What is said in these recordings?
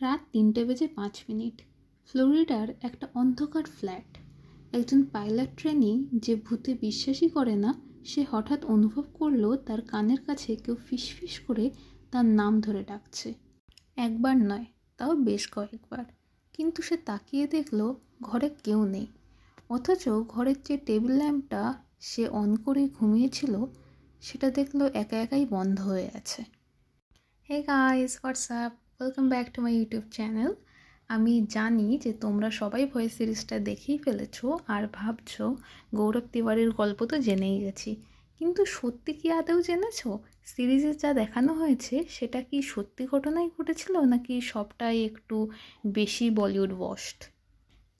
রাত তিনটে বেজে পাঁচ মিনিট। ফ্লোরিডার একটা অন্ধকার ফ্ল্যাট। একজন পাইলট ট্রেনি যে ভূতে বিশ্বাসই করে না, সে হঠাৎ অনুভব করল তার কানের কাছে কেউ ফিসফিস করে তার নাম ধরে ডাকছে। একবার নয়, তাও বেশ কয়েকবার। কিন্তু সে তাকিয়ে দেখল ঘরে কেউ নেই। অথচ ঘরের যে টেবিল ল্যাম্পটা সে অন করে ঘুমিয়েছিল, সেটা দেখল একা একাই বন্ধ হয়ে আছে। Hey guys what's up welcome back to my YouTube channel আমি জানি যে তোমরা সবাই ভয়েস সিরিজটা দেখেই ফেলেছো আর ভাবছ গৌরব তিওয়ারির গল্প তো জেনেই গেছি। কিন্তু সত্যি কি আদৌ জেনেছো? সিরিজে যা দেখানো হয়েছে, সেটা কি সত্যি ঘটনাই ঘটেছিল নাকি সবটাই একটু বেশি বলিউড ওয়াশড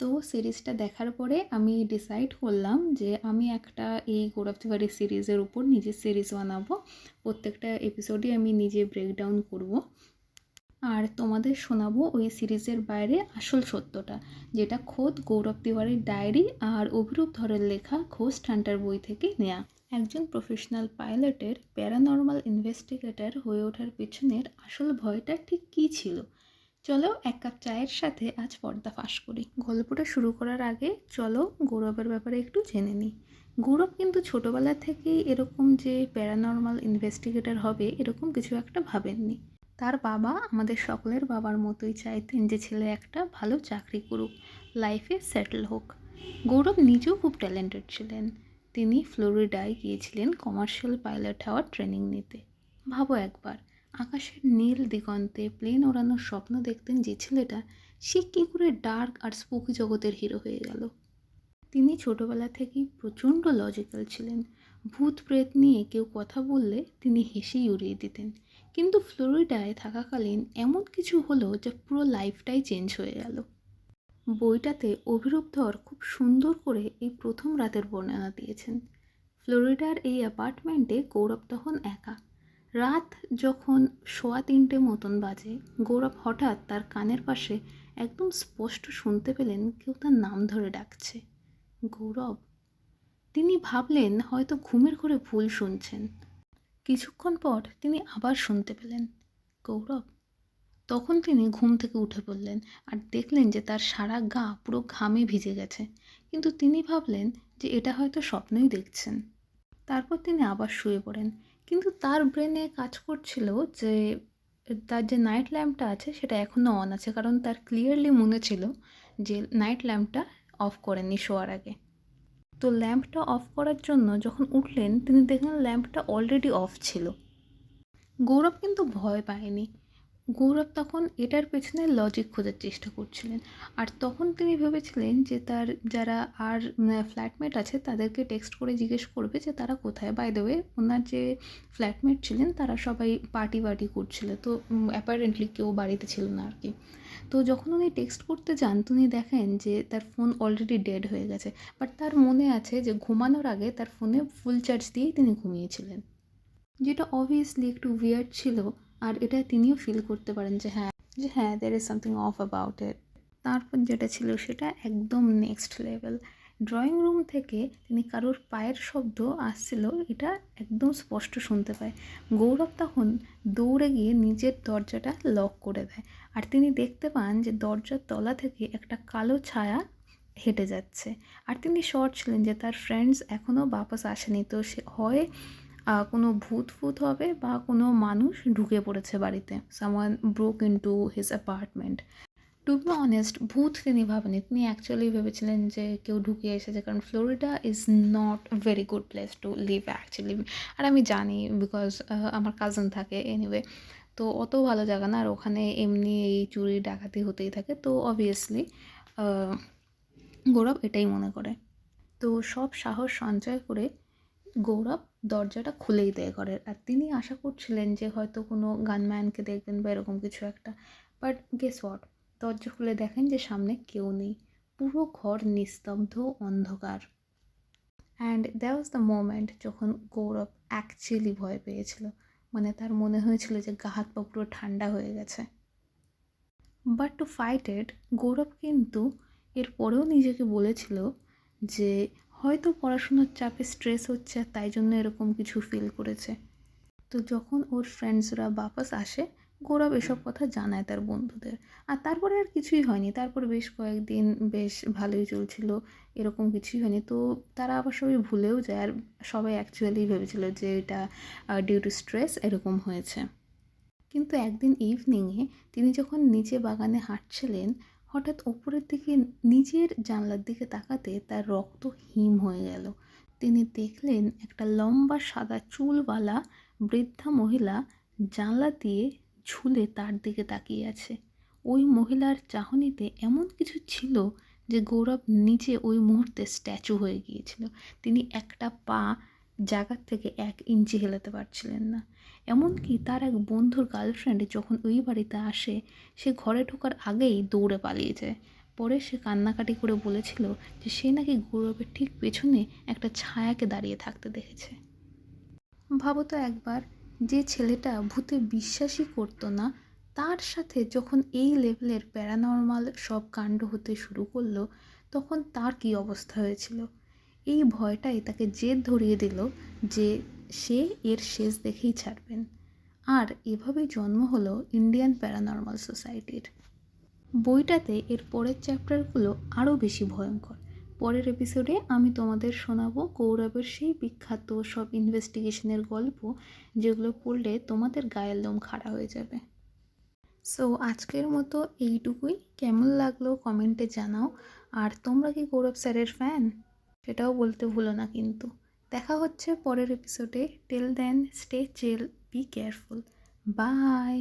তো সিরিজটা দেখার পরে আমি ডিসাইড করলাম যে আমি একটা এই গৌরব তিওয়ারি সিরিজের উপর নিজের সিরিজ বানাবো। প্রত্যেকটা এপিসোডই আমি নিজে ব্রেকডাউন করব। আর তোমাদের শোনাবো ওই সিরিজের বাইরে আসল সত্যটা, যেটা খোদ গৌরব তিওয়ারির ডায়েরি আর অভিরূপ ধরের লেখা ঘোস্ট হান্টার বই থেকে নেয়া। একজন প্রফেশনাল পাইলটের, প্যারানর্মাল ইনভেস্টিগেটর হয়ে ওঠার পেছনের আসল ভয়টা ঠিক কী ছিল? চলো এক কাপ চায়ের সাথে আজ পর্দা ফাঁস করি। গল্পটা শুরু করার আগে চলো গৌরবের ব্যাপারে একটু জেনে নিই। গৌরব কিন্তু ছোটোবেলা থেকেই এরকম যে প্যারানর্মাল ইনভেস্টিগেটর হবে, এরকম কিছু একটা ভাবেননি। তার বাবা আমাদের সকলের বাবার মতোই চাইতেন যে ছেলে একটা ভালো চাকরি করুক লাইফে সেটেল হোক। গৌরব নিজেও খুব ট্যালেন্টেড ছিলেন। তিনি ফ্লোরিডায় গিয়েছিলেন কমার্শিয়াল পাইলট হওয়ার ট্রেনিং নিতে। ভাবো একবার, আকাশের নীল দিগন্তে প্লেন ওড়ানোর স্বপ্ন দেখতেন যে ছেলেটা সে কী করে ডার্ক আর স্পুকি জগতের হিরো হয়ে গেল। তিনি ছোটবেলা থেকেই প্রচণ্ড লজিক্যাল ছিলেন। ভূত প্রেত নিয়ে কেউ কথা বললে তিনি হেসেই উড়িয়ে দিতেন। কিন্তু ফ্লোরিডায় থাকাকালীন এমন কিছু হলো যে পুরো লাইফটাই চেঞ্জ হয়ে গেল। বইটাতে অভিরূপ ধর খুব সুন্দর করে এই প্রথম রাতের বর্ণনা দিয়েছেন। ফ্লোরিডার এই অ্যাপার্টমেন্টে গৌরব তখন একা। রাত যখন সোয়া তিনটে মতন বাজে, গৌরব হঠাৎ তার কানের পাশে একদম স্পষ্ট শুনতে পেলেন কেউ তার নাম ধরে ডাকছে। গৌরব? তিনি ভাবলেন হয়তো ঘুমের ঘরে ভুল শুনছেন। কিছুক্ষণ পর তিনি আবার শুনতে পেলেন, গৌরব। তখন তিনি ঘুম থেকে উঠে পড়লেন আর দেখলেন যে তার সারা গা পুরো ঘামে ভিজে গেছে। কিন্তু তিনি ভাবলেন যে এটা হয়তো স্বপ্নই দেখছেন। তারপর তিনি আবার শুয়ে পড়েন। কিন্তু তার ব্রেনে কাজ করছিল যে, তার যে নাইট ল্যাম্পটা আছে সেটা এখনও অন আছে। কারণ তার ক্লিয়ারলি মনে ছিল যে নাইট ল্যাম্পটা অফ করেননি শোয়ার আগে। তো ল্যাম্পটা অফ করার জন্য যখন উঠলেন, তিনি দেখলেন ল্যাম্পটা অলরেডি অফ ছিল। গৌরব কিন্তু ভয় পায়নি। গৌরব তখন এটার পেছনে লজিক খোঁজার চেষ্টা করছিলেন। আর তখন তিনি ভেবেছিলেন যে তার যারা আর ফ্ল্যাটমেট আছে তাদেরকে টেক্সট করে জিজ্ঞেস করবে যে তারা কোথায়। বাই ওয়ে ওনার যে ফ্ল্যাটমেট ছিলেন তারা সবাই পার্টি পার্টি করছিল। তো অ্যাপারেন্টলি কেউ বাড়িতে ছিল না আর কি। তো যখন উনি টেক্সট করতে যান, তিনি দেখেন যে তার ফোন অলরেডি ডেড হয়ে গেছে। বাট তার মনে আছে যে ঘুমানোর আগে তার ফোনে ফুল চার্জ দিয়েই তিনি ঘুমিয়েছিলেন। যেটা অবভিয়াসলি একটু উইয়ার্ড ছিল। আর এটা তিনিও ফিল করতে পারেন যে হ্যাঁ যে হ্যাঁ there is something off about it তারপর যেটা ছিল সেটা একদম নেক্সট লেভেল ড্রয়িং রুম থেকে তিনি কারোর পায়ের শব্দ আসছিল, এটা একদম স্পষ্ট শুনতে পায়। গৌরব তখন দৌড়ে গিয়ে নিজের দরজাটা লক করে দেয়। আর তিনি দেখতে পান যে দরজার তলা থেকে একটা কালো ছায়া হেঁটে যাচ্ছে। আর তিনি শর্ট ছিলেন যে তার ফ্রেন্ডস এখনও বাপাস আসেনি, তো সে হয় কোনো ভূত ফুত হবে বা কোনো মানুষ ঢুকে পড়েছে বাড়িতে। Someone broke in to his apartment to be honest ভূত তিনি ভাবেনি তিনি অ্যাকচুয়ালি ভেবেছিলেন যে কেউ ঢুকে এসেছে, কারণ Florida is not very good place to live actually আর আমি জানি বিকজ আমার কাজিন থাকে এনিওয়ে তো অত ভালো জায়গা না, আর ওখানে এমনি এই চুরি, ডাকাতি হতেই থাকে। তো অবভিয়াসলি গৌরব এটাই মনে করে। তো সব সাহস সঞ্চয় করে গৌরব দরজাটা খুলেই দেয় ঘরের। আর তিনি আশা করছিলেন যে হয়তো কোনো গানম্যানকে দেখবেন বা এরকম কিছু একটা। বাট গেস ওয়াট দরজা খুলে দেখেন যে সামনে কেউ নেই। পুরো ঘর নিস্তব্ধ অন্ধকার। And that was the moment যখন গৌরব অ্যাকচুয়ালি ভয় পেয়েছিল। মানে তার মনে হয়েছিল যে গা হাত পা পুরো ঠান্ডা হয়ে গেছে। But to fight it Gaurav কিন্তু এরপরেও নিজেকে বলেছিল যে হয়তো পড়াশুনোর চাপে স্ট্রেস হচ্ছে তাই জন্য এরকম কিছু ফিল করেছে। তো যখন ওর ফ্রেন্ডসরা বাপাস আসে, গৌরব এসব কথা জানায় তার বন্ধুদের। আর তারপরে আর কিছুই হয়নি। তারপর বেশ কয়েকদিন বেশ ভালোই চলছিল, এরকম কিছুই হয়নি। তো তারা আবার সবাই ভুলেও যায় আর সবাই অ্যাকচুয়ালি ভেবেছিল যে এটা ডিউ টু স্ট্রেস এরকম হয়েছে। কিন্তু একদিন ইভিনিংয়ে তিনি যখন নিচে বাগানে হাঁটছিলেন হঠাৎ ওপরের দিকে, নিজের জানলার দিকে তাকাতে তার রক্ত হিম হয়ে গেল। তিনি দেখলেন একটা লম্বা সাদা চুলওয়ালা বৃদ্ধা মহিলা জানলা দিয়ে ঝুলে তার দিকে তাকিয়ে আছে। ওই মহিলার চাহনিতে এমন কিছু ছিল যে গৌরব নিচে ওই মুহূর্তে স্ট্যাচু হয়ে গিয়েছিল। তিনি একটা পা জায়গার থেকে এক ইঞ্চি হেলাতে পারছিলেন না। এমনকি তার এক বন্ধুর গার্লফ্রেন্ড যখন ওই বাড়িতে আসে, সে ঘরে ঢোকার আগেই দৌড়ে পালিয়ে যায়। পরে সে কান্নাকাটি করে বলেছিল যে সে নাকি গৌরবের ঠিক পেছনে একটা ছায়াকে দাঁড়িয়ে থাকতে দেখেছে। ভাবো তো একবার, যে ছেলেটা ভূতে বিশ্বাসই করতো না, তার সাথে যখন এই লেভেলের প্যারানর্মাল সব কাণ্ড হতে শুরু করল, তখন তার কী অবস্থা হয়েছিল? এই ভয়টাই তাকে জেদ ধরিয়ে দিল যে সে এর শেষ দেখেই ছাড়বেন। আর এভাবে জন্ম হলো ইন্ডিয়ান প্যারানর্মাল সোসাইটির। বইটাতে এর পরের চ্যাপ্টারগুলো আরও বেশি ভয়ঙ্কর। পরের এপিসোডে আমি তোমাদের শোনাবো কৌরবের সেই বিখ্যাত সব ইনভেস্টিগেশনের গল্প, যেগুলো পড়লে তোমাদের গায়ের লোম খাড়া হয়ে যাবে। সো আজকের মতো এইটুকুই। কেমন লাগল কমেন্টে জানাও। আর তোমরা কি গৌরব স্যারের ফ্যান সেটাও বলতে ভুলো না কিন্তু। দেখা হচ্ছে পরের এপিসোডে tell then stay chill be careful bye